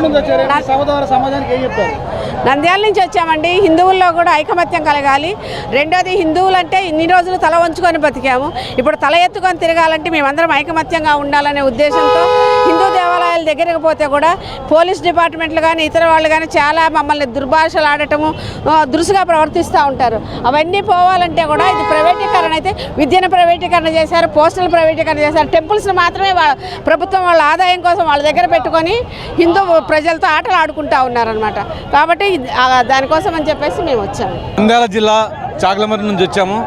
ఎక్కడి సమాజానికి ఏం చెప్తారు? నంద్యాల నుంచి వచ్చామండి. హిందువుల్లో కూడా ఐకమత్యం కలగాలి. రెండోది హిందువులంటే ఇన్ని రోజులు తల వంచుకొని బతికాము. ఇప్పుడు తల ఎత్తుకొని తిరగాలంటే మేమందరం ఐకమత్యంగా ఉండాలనే ఉద్దేశంతో హిందూ దేవాలయాల దగ్గరకు పోతే కూడా పోలీస్ డిపార్ట్మెంట్లు కానీ ఇతర వాళ్ళు కానీ చాలా మమ్మల్ని దుర్భాషలు ఆడటము దురుసుగా ప్రవర్తిస్తూ ఉంటారు. అవన్నీ పోవాలంటే కూడా ఇది ప్రైవేటీకరణ అయితే విద్యను ప్రైవేటీకరణ చేశారు పోస్టులు ప్రైవేటీకరణ చేశారు. టెంపుల్స్ని మాత్రమే ప్రభుత్వం వాళ్ళ ఆదాయం కోసం వాళ్ళ దగ్గర పెట్టుకొని హిందూ ప్రజలతో ఆటలు ఆడుకుంటా ఉన్నారనమాట కాబట్టి దానికోసం అని చెప్పేసి మేము వచ్చాము. నంద్యాల జిల్లా చాగలమరి నుంచి వచ్చాము.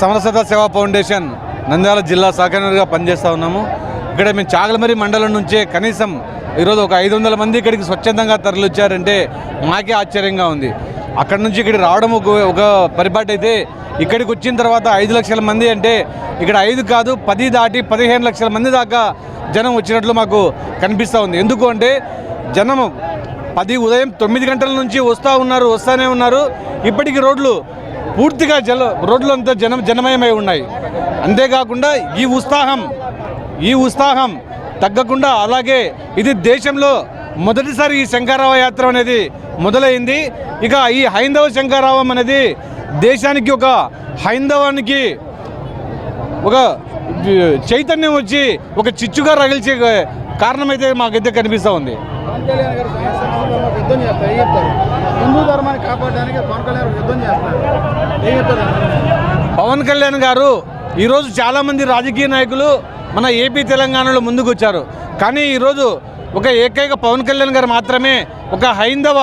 సమరసత సేవా ఫౌండేషన్ నంద్యాల జిల్లా సహకారిగా పనిచేస్తూ ఉన్నాము. ఇక్కడ మేము చాకలమరి మండలం నుంచే కనీసం ఈరోజు ఒక ఐదు వందల మంది ఇక్కడికి స్వచ్ఛందంగా తరలిచ్చారంటే మాకే ఆశ్చర్యంగా ఉంది. అక్కడ నుంచి ఇక్కడ రావడం ఒక ఒక పరిపాటి అయితే ఇక్కడికి వచ్చిన తర్వాత ఐదు లక్షల మంది అంటే ఇక్కడ ఐదు కాదు పది దాటి పదిహేను లక్షల మంది దాకా జనం వచ్చినట్లు మాకు కనిపిస్తూ ఉంది. ఎందుకు అంటే జనము పది ఉదయం తొమ్మిది గంటల నుంచి వస్తూ ఉన్నారు వస్తూనే ఉన్నారు. ఇప్పటికి రోడ్లు పూర్తిగా జల రోడ్లు అంతా జనం జనమయమై ఉన్నాయి. అంతేకాకుండా ఈ ఉత్సాహం ఈ ఉత్సాహం తగ్గకుండా అలాగే ఇది దేశంలో మొదటిసారి ఈ శంకారావ యాత్ర అనేది మొదలైంది. ఇక ఈ హైందవ శంకారావం అనేది దేశానికి ఒక హైందవానికి ఒక చైతన్యం వచ్చి ఒక చిచ్చుగా రగిల్చే కారణమైతే మాకైతే కనిపిస్తూ ఉంది. పవన్ కళ్యాణ్ గారు సనాతన యుద్ధం చేస్తారు. చెప్తారు? హిందూ ధర్మాన్ని కాపాడడానికి పవన్ కళ్యాణ్ యుద్ధం చేస్తారు. ఏం చెప్తారు పవన్ కళ్యాణ్ గారు ఈరోజు చాలామంది రాజకీయ నాయకులు మన ఏపీ తెలంగాణలో ముందుకు వచ్చారు. కానీ ఈరోజు ఒక ఏకైక పవన్ కళ్యాణ్ గారు మాత్రమే ఒక హైందవ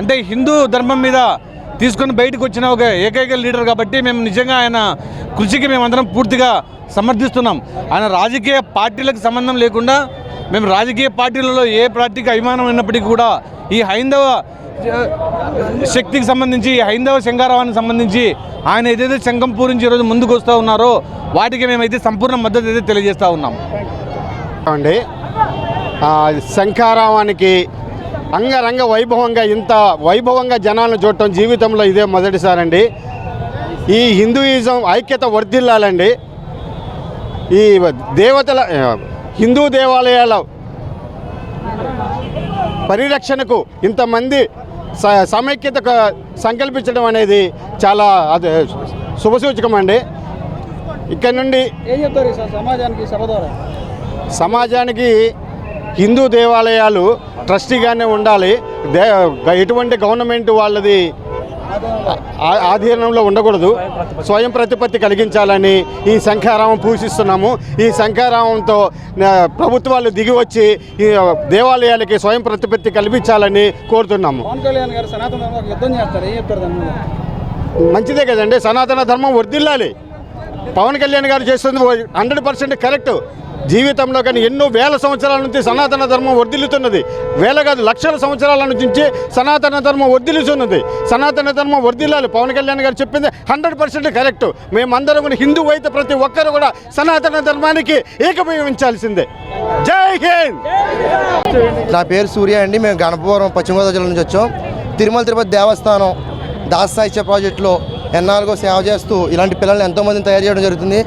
అంటే హిందూ ధర్మం మీద తీసుకొని బయటకు వచ్చిన ఒక ఏకైక లీడర్ కాబట్టి మేము నిజంగా ఆయన కృషికి మేమందరం పూర్తిగా సమర్థిస్తున్నాం. ఆయన రాజకీయ పార్టీలకు సంబంధం లేకుండా మేము రాజకీయ పార్టీలలో ఏ పార్టీకి అభిమానం ఉన్నప్పటికీ కూడా ఈ హైందవ శక్తికి సంబంధించి హైందవ శంకారావానికి సంబంధించి ఆయన ఏదైతే శంఖం పూరించి ఈరోజు ముందుకు వస్తూ ఉన్నారో వాటికి మేమైతే సంపూర్ణ మద్దతు అయితే తెలియజేస్తూ ఉన్నాం. అండి శంఖారావానికి అంగరంగ వైభవంగా ఇంత వైభవంగా జనాలను చూడటం జీవితంలో ఇదే మొదటిసారండి ఈ హిందూయిజం ఐక్యత వర్ధిల్లాలండి. ఈ దేవతల హిందూ దేవాలయాల పరిరక్షణకు ఇంతమంది స- సమైక్యత సంకల్పించడం అనేది చాలా అది శుభసూచకం అండి. ఇక్కడ నుండి సమాజానికి సమాజానికి హిందూ దేవాలయాలు ట్రస్టీగానే ఉండాలి. దే ఎటువంటి గవర్నమెంట్ వాళ్ళది ఆధీనంలో ఉండకూడదు. స్వయం ప్రతిపత్తి కలిగించాలని ఈ శంఖారామం పూజిస్తున్నాము. ఈ శంఖారామంతో ప్రభుత్వాలు దిగి వచ్చి ఈ దేవాలయాలకి స్వయం ప్రతిపత్తి కల్పించాలని కోరుతున్నాము. మంచిదే కదండి. సనాతన ధర్మం వర్ధిల్లాలి. పవన్ కళ్యాణ్ గారు చేస్తుంది హండ్రెడ్ పర్సెంట్ కరెక్ట్. జీవితంలో కానీ ఎన్నో వేల సంవత్సరాల నుంచి సనాతన ధర్మం వర్ధిల్లుతున్నది. వేల కాదు లక్షల సంవత్సరాల నుంచి సనాతన ధర్మం వర్ధిల్లుతున్నది. సనాతన ధర్మం వర్ధిల్లాలి. పవన్ కళ్యాణ్ గారు చెప్పింది హండ్రెడ్ పర్సెంట్ కరెక్ట్. మేమందరం కూడా హిందూ అయితే ప్రతి ఒక్కరు కూడా సనాతన ధర్మానికి ఏకభవించాల్సిందే. జై హింద్! నా పేరు సూర్య అండి. మేము గణపవరం పశ్చిమ గోదావరి జిల్లా నుంచి వచ్చాం. తిరుమల తిరుపతి దేవస్థానం దాస్ సాహిత్య ప్రాజెక్టులో ఎన్నాళ్ళుగో సేవ చేస్తూ ఇలాంటి పిల్లల్ని ఎంతోమందిని తయారు చేయడం జరుగుతుంది.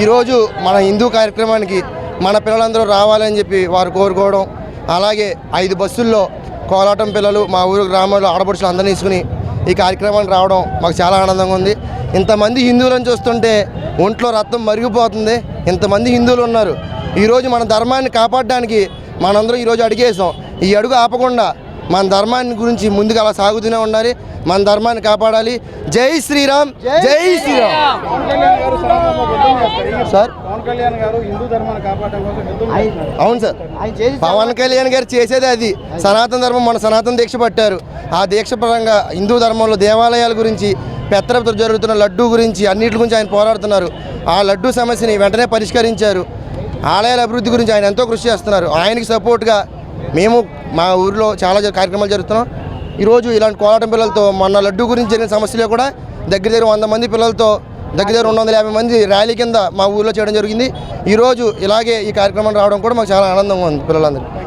ఈరోజు మన హిందూ కార్యక్రమానికి మన పిల్లలందరూ రావాలని చెప్పి వారు కోరుకోవడం అలాగే ఐదు బస్సుల్లో కోలాటం పిల్లలు మా ఊరు గ్రామంలో ఆడపడుచులు అందరినీ తీసుకుని ఈ కార్యక్రమానికి రావడం మాకు చాలా ఆనందంగా ఉంది. ఇంతమంది హిందువులను చూస్తుంటే ఒంట్లో రక్తం మరిగిపోతుంది. ఇంతమంది హిందువులు ఉన్నారు. ఈరోజు మన ధర్మాన్ని కాపాడడానికి మనందరం ఈరోజు అడిగేసాం. ఈ అడుగు ఆపకుండా మన ధర్మాన్ని గురించి ముందుకు అలా సాగుతూనే ఉండాలి. మన ధర్మాన్ని కాపాడాలి. జై శ్రీరామ్. జై శ్రీరామ్? సార్. పవన్ కళ్యాణ్ గారు హిందూ ధర్మాన్ని కాపాడడం కోసం యుద్ధం చేస్తున్నారు. అవును సార్. పవన్ కళ్యాణ్ గారు చేసేది అది. సనాతన ధర్మం మన సనాతన దీక్ష పట్టారు. ఆ దీక్ష పరంగా హిందూ ధర్మంలో దేవాలయాల గురించి పెత్తరతో జరుగుతున్న లడ్డూ గురించి అన్నిటి గురించి ఆయన పోరాడుతున్నారు. ఆ లడ్డూ సమస్యని వెంటనే పరిష్కరించారు. ఆలయాల అభివృద్ధి గురించి ఆయన ఎంతో కృషి చేస్తున్నారు. ఆయనకి సపోర్ట్గా మేము మా ఊరిలో చాలా కార్యక్రమాలు జరుగుతున్నాం. ఈరోజు ఇలాంటి కోలాటం పిల్లలతో మొన్న లడ్డూ గురించి జరిగిన సమస్యలో కూడా దగ్గర దగ్గర వంద మంది పిల్లలతో దగ్గర దగ్గర రెండు వందల యాభై మంది ర్యాలీ కింద మా ఊర్లో చేయడం జరిగింది. ఈరోజు ఇలాగే ఈ కార్యక్రమం రావడం కూడా మాకు చాలా ఆనందంగా ఉంది పిల్లలందరికీ.